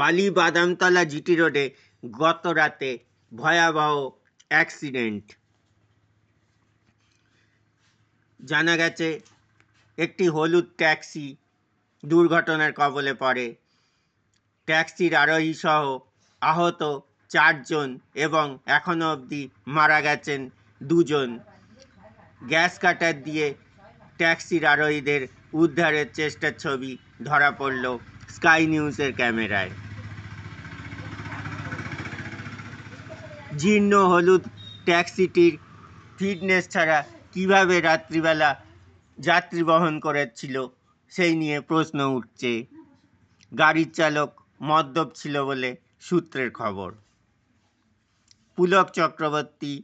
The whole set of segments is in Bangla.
বালি বাদামতলা জিটি রোডে গত রাতে ভয়াবহ অ্যাক্সিডেন্ট। জানা গেছে, একটি হলুদ ট্যাক্সি দুর্ঘটনার কবলে পড়ে। ট্যাক্সির আরোহী সহ আহত চারজন এবং এখনও অবধি মারা গেছেন দুজন। গ্যাস কাটার দিয়ে ট্যাক্সির আরোহীদের উদ্ধারের চেষ্টার ছবি ধরা পড়ল স্কাই নিউজের ক্যামেরায়। জীর্ণ হলুদ ট্যাক্সিটির ফিটনেস ছাড়া কীভাবে রাত্রিবেলা যাত্রী বহন করেছিল সেই নিয়ে প্রশ্ন উঠছে। গাড়ির চালক মদ্যপ ছিল বলে সূত্রের খবর। Pulak Chakraborty,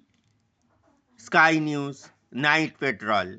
sky news, night petrol.